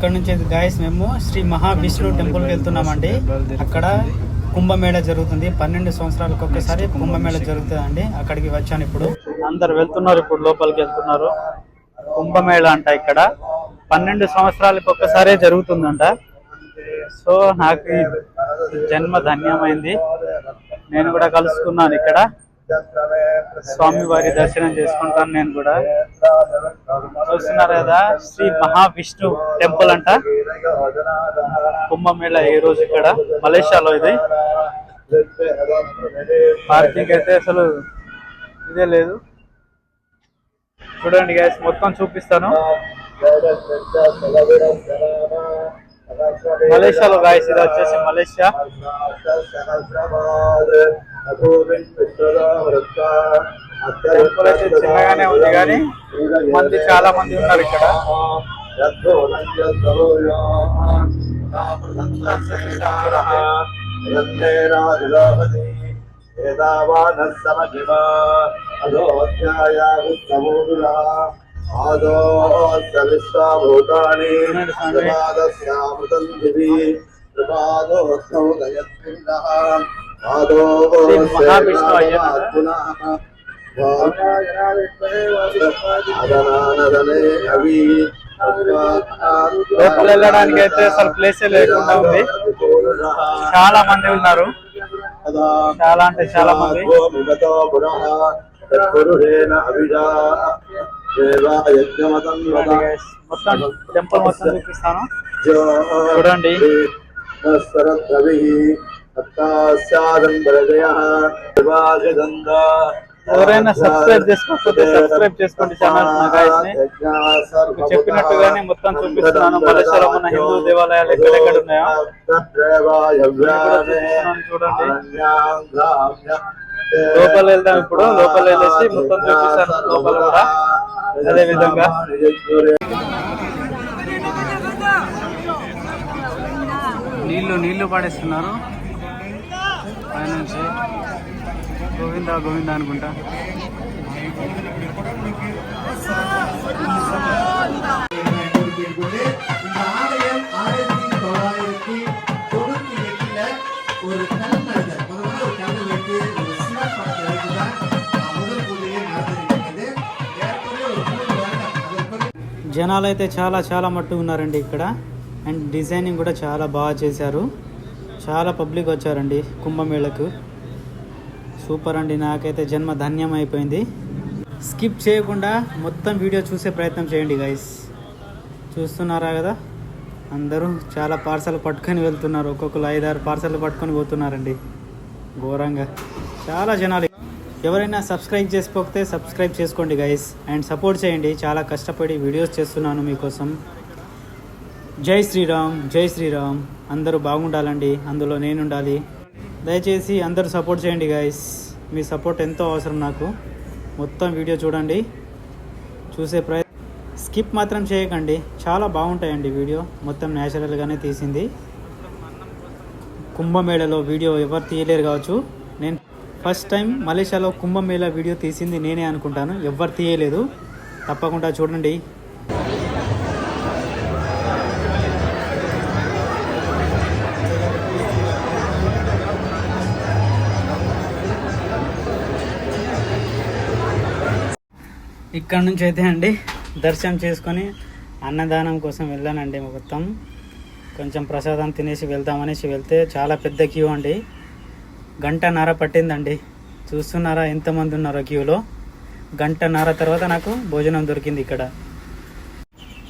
ఇక్కడ నుంచి గాయస్ మేము శ్రీ మహావిష్ణు టెంపుల్ వెళ్తున్నామండి. అక్కడ కుంభమేళ జరుగుతుంది. పన్నెండు సంవత్సరాలకు ఒక్కసారి కుంభమేళ జరుగుతుందండి. అక్కడికి వచ్చాను ఇప్పుడు. అందరు వెళ్తున్నారు ఇప్పుడు లోపలికి వెళ్తున్నారు. కుంభమేళ అంట ఇక్కడ. పన్నెండు సంవత్సరాలకు ఒక్కసారే జరుగుతుందంట. సో నాకు జన్మ ధన్యమైంది. నేను కూడా కలుసుకున్నాను ఇక్కడ. స్వామి వారి దర్శనం చేసుకుంటాను నేను కూడా. చూస్తున్నారు కదా శ్రీ మహావిష్ణు టెంపుల్ అంట. కుంభమేళ ఈ రోజు ఇక్కడ? మలేషియాలో ఇది. పార్కింగ్ అయితే అసలు ఇదే లేదు. చూడండి గ్యాస్ మొత్తం చూపిస్తాను. మలేషియాలో గాయస్ ఇది వచ్చేసి మలేషియా. టెంపుల్ అయితే చిన్నగానే ఉంది కానీ మంది చాలా మంది ఉన్నారు ఇక్కడ ఆదోస్య విశ్వభూతాని చూడండి స్వామి. ప్రపాదస్యామృతం దివి ప్రపాదోస్మౌదయత్పిండః శ్రీ మహావిష్ణు లోపల వెళ్ళడానికి అయితే అసలు ప్లేసే లేకుండా ఉంది. చాలా మంది ఉన్నారు. చాలా అంటే చాలా మంది. మొత్తం టెంపుల్ మొత్తం చూపిస్తాను. చూడండి. ఎవరైనా సబ్స్క్రైబ్ చేసుకోకపోతే సబ్స్క్రైబ్ చేసుకోండి ఛానల్ చెప్పినట్టుగానే మొత్తం చూపిస్తున్నాను. మలేషియాలో ఉన్న హిందూ దేవాలయాలు ఎక్కడెక్కడ ఉన్నాయో చూడండి. లోపల వెళ్దాం ఇప్పుడు. లోపల వెళ్ళేసి మొత్తం చూపిస్తాను. లోపల కూడా. అదే విధంగా. నీళ్ళు నీళ్ళు పడేస్తున్నారు. పైనుంచి గోవిందా గోవిందా అనుకుంటా கொடுத்திருக்கிறது. இந்த ஆலயம் ஆயிரத்தி தொள்ளாயிரத்தி தொண்ணூத்தி எட்டுல ஒரு கல் மனிதர் முதல்ல ஒரு கல் வைத்து ஒரு சிவன் படத்தை வைத்துதான் முதல் பூஜையே நடந்திருக்கிறது ஏற்கனவே ஒரு மூணு வருடம் அதற்கு பிறகு జనాలు అయితే చాలా చాలా మట్టు ఉన్నారండి ఇక్కడ అండ్ డిజైనింగ్ కూడా చాలా బాగా చేశారు చాలా పబ్లిక్ వచ్చారండి కుంభమేళకు. సూపర్ అండి నాకైతే జన్మ ధన్యం అయిపోయింది. స్కిప్ చేయకుండా మొత్తం వీడియో చూసే ప్రయత్నం చేయండి గైస్ చూస్తున్నారా కదా? అందరూ చాలా పార్సల్ పట్టుకొని వెళ్తున్నారు. ఒక్కొక్కరు ఐదారు పార్సల్ పట్టుకొని పోతున్నారండి. ఘోరంగా. చాలా జనాలు ఎవరైనా సబ్స్క్రైబ్ చేసుకోకపోతే సబ్స్క్రైబ్ చేసుకోండి గైస్ అండ్ సపోర్ట్ చేయండి. చాలా కష్టపడి వీడియోస్ చేస్తున్నాను మీకోసం. జై శ్రీరామ్ జై శ్రీరామ్. అందరూ బాగుండాలండి. అందులో నేను ఉండాలి దయచేసి అందరూ సపోర్ట్ చేయండి గైస్ మీ సపోర్ట్ ఎంతో అవసరం నాకు. మొత్తం వీడియో చూడండి. చూసే ప్రయత్ స్కిప్ మాత్రం చేయకండి. చాలా బాగుంటాయండి వీడియో. మొత్తం న్యాచురల్గానే తీసింది. కుంభమేళలో వీడియో ఎవరు తీయలేరు కావచ్చు. నేను ఫస్ట్ టైం మలేషియాలో కుంభమేళ వీడియో తీసింది నేనే అనుకుంటాను. ఎవరు తీయలేదు. తప్పకుండా చూడండి. ఇక్కడ నుంచి అయితే అండి దర్శనం చేసుకొని అన్నదానం కోసం వెళ్ళానండి మొత్తం. కొంచెం ప్రసాదం తినేసి వెళ్దామనేసి వెళ్తే చాలా పెద్ద క్యూ అండి. గంటన్నర పట్టిందండి. చూస్తున్నారా ఎంతమంది ఉన్నారో క్యూలో? గంటన్నర తర్వాత నాకు భోజనం దొరికింది ఇక్కడ.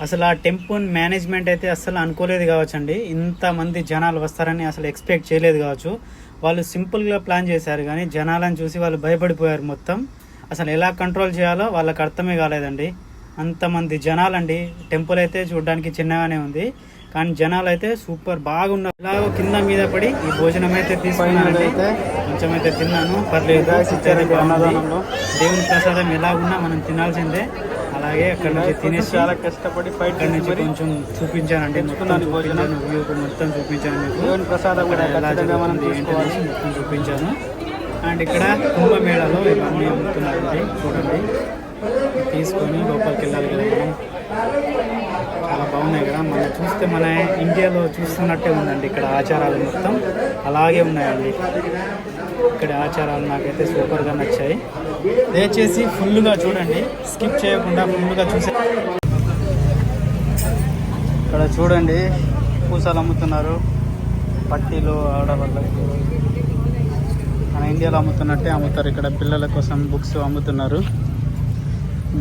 అసలు ఆ టెంపుల్ మేనేజ్మెంట్ అయితే అసలు అనుకోలేదు కావచ్చు అండి ఇంతమంది జనాలు వస్తారని అసలు ఎక్స్పెక్ట్ చేయలేదు కావచ్చు. వాళ్ళు సింపుల్గా ప్లాన్ చేశారు కానీ జనాలను చూసి వాళ్ళు భయపడిపోయారు మొత్తం. అసలు ఎలా కంట్రోల్ చేయాలో వాళ్ళకి అర్థమే కాలేదండి. అంతమంది జనాలండి. టెంపుల్ అయితే చూడడానికి చిన్నగానే ఉంది. కానీ జనాలు అయితే సూపర్ బాగున్నారు. ఇలాగో కింద మీద పడి ఈ భోజనం అయితే తీసుకున్నానండి కొంచెం అయితే తిన్నాను. పర్లేదు. దేవుని ప్రసాదం ఎలా ఉన్నా మనం తినాల్సిందే. అలాగే అక్కడ నుంచి తినేసి చాలా కష్టపడి అక్కడ నుంచి కొంచెం చూపించానండి. మొత్తం చూపించాను. మొత్తం చూపించాను మీకు. ప్రసాదం కూడా ఎలా జరుగుతుంది మొత్తం చూపించాను. అండ్ ఇక్కడ కుంభమేళలో ఇవన్నీ అమ్ముతున్నారండి. చూడండి. తీసుకొని లోపలికి వెళ్ళాలి కదా మనం. చాలా బాగున్నాయి కదా. మనం చూస్తే మన ఇండియాలో చూస్తున్నట్టే ఉందండి ఇక్కడ ఆచారాలు మొత్తం. అలాగే ఉన్నాయండి. ఇక్కడ ఆచారాలు నాకైతే సూపర్గా నచ్చాయి. దయచేసి ఫుల్గా చూడండి. స్కిప్ చేయకుండా ఫుల్గా చూసే ఇక్కడ చూడండి. పూసలు అమ్ముతున్నారు. పట్టీలు ఆడవాళ్ళకి. మన ఇండియాలో అమ్ముతున్నట్టే అమ్ముతారు. ఇక్కడ పిల్లల కోసం బుక్స్ అమ్ముతున్నారు.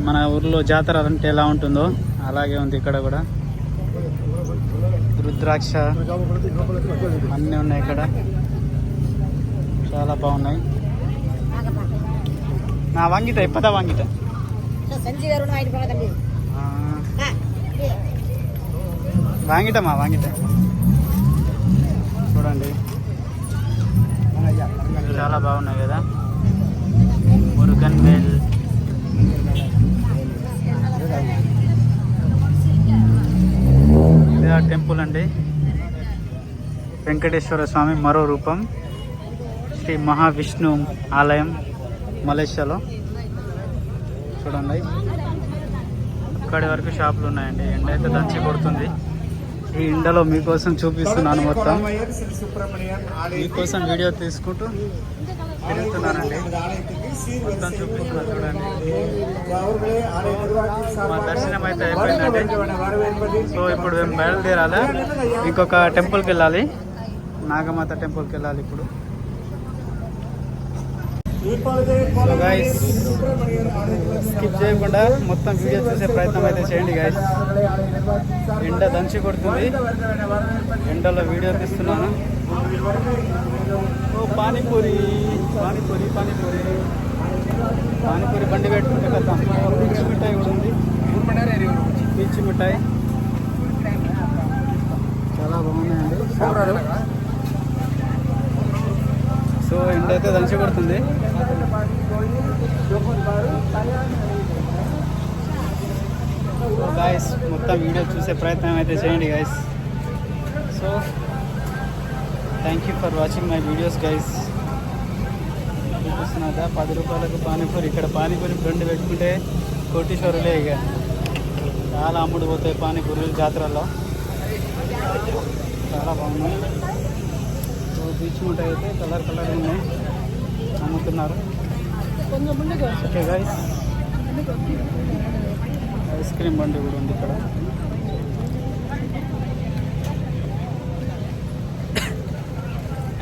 మన ఊర్లో జాతర అంటే ఎలా ఉంటుందో అలాగే ఉంది ఇక్కడ కూడా. రుద్రాక్ష అన్నీ ఉన్నాయి ఇక్కడ. చాలా బాగున్నాయి. నా వాంగిట ఎప్పదా వాంగిట? వాంగిటమా? వాంగిటా. చాలా బాగున్నాయి కదా. మురుగన్ బెల్ ఇది ఆ టెంపుల్ అండి. వెంకటేశ్వర స్వామి మరో రూపం. శ్రీ మహావిష్ణు ఆలయం మలేషియాలో. చూడండి. అక్కడి వరకు షాపులు ఉన్నాయండి. ఎండ అయితే దంచి కొడుతుంది. ఈ ఇండలో మీకోసం చూపిస్తున్నాను మొత్తం. మీకోసం వీడియో తీసుకుంటూ మొత్తం చూడండి. మా దర్శనం అయితే అయిపోయిందండి. సో ఇప్పుడు మేము బయలుదేరాలి? ఇంకొక టెంపుల్కి వెళ్ళాలి. నాగమాత టెంపుల్కి వెళ్ళాలి ఇప్పుడు. సో గైస్ స్కిప్ చేయకుండా మొత్తం వీడియో చూసే ప్రయత్నం అయితే చేయండి గైస్ ఎండ దంచి కొడుతుంది. ఎండలో వీడియో తీస్తున్నాను. పానీపూరి పానీపూరి పానీపూరి. పానీపూరి బండి పెట్టుకుంటే కదా పిచ్చి మిఠాయి కూడా ఉంది. పిచ్చి మిఠాయి. చాలా బాగున్నాయండి. సో ఎండ అయితే దంచి కొడుతుంది. సో గాయస్ మొత్తం వీడియో చూసే ప్రయత్నం అయితే చేయండి guys so thank you for watching my videos guys చూపిస్తున్నదా? పది రూపాయలకు పానీపూరి. ఇక్కడ పానీపూరి రెండు పెట్టుకుంటే కోటీశ్వరులే ఇక. చాలా అమ్ముడు పోతాయి పానీపూరీలు జాతరలో చాలా బాగున్నాయి. బీచ్ అయితే కలర్ కలర్ ఉన్నాయి. అమ్ముతున్నారు. ఓకే గైస్ ఐస్ క్రీమ్ బండి కూడా ఉంది ఇక్కడ.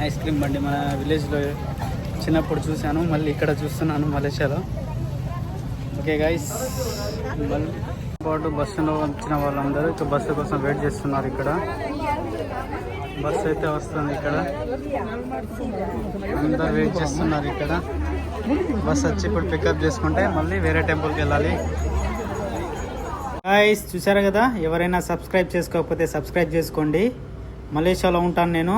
ఐస్ క్రీమ్ బండి మన విలేజ్లో చిన్నప్పుడు చూశాను మళ్ళీ ఇక్కడ చూస్తున్నాను మలేషియాలో. ఓకే గైస్ మళ్ళీ పాటు బస్సులో వచ్చిన వాళ్ళందరూ ఇక బస్సు కోసం వెయిట్ చేస్తున్నారు ఇక్కడ. బస్సు అయితే వస్తుంది ఇక్కడ. అందరు వెయిట్ చేస్తున్నారు ఇక్కడ. బస్ వచ్చి ఇప్పుడు పికప్ చేసుకుంటే మళ్ళీ వేరే టెంపుల్కి వెళ్ళాలి. గాయస్ చూసారు కదా? ఎవరైనా సబ్స్క్రైబ్ చేసుకోకపోతే సబ్స్క్రైబ్ చేసుకోండి. మలేషియాలో ఉంటాను నేను.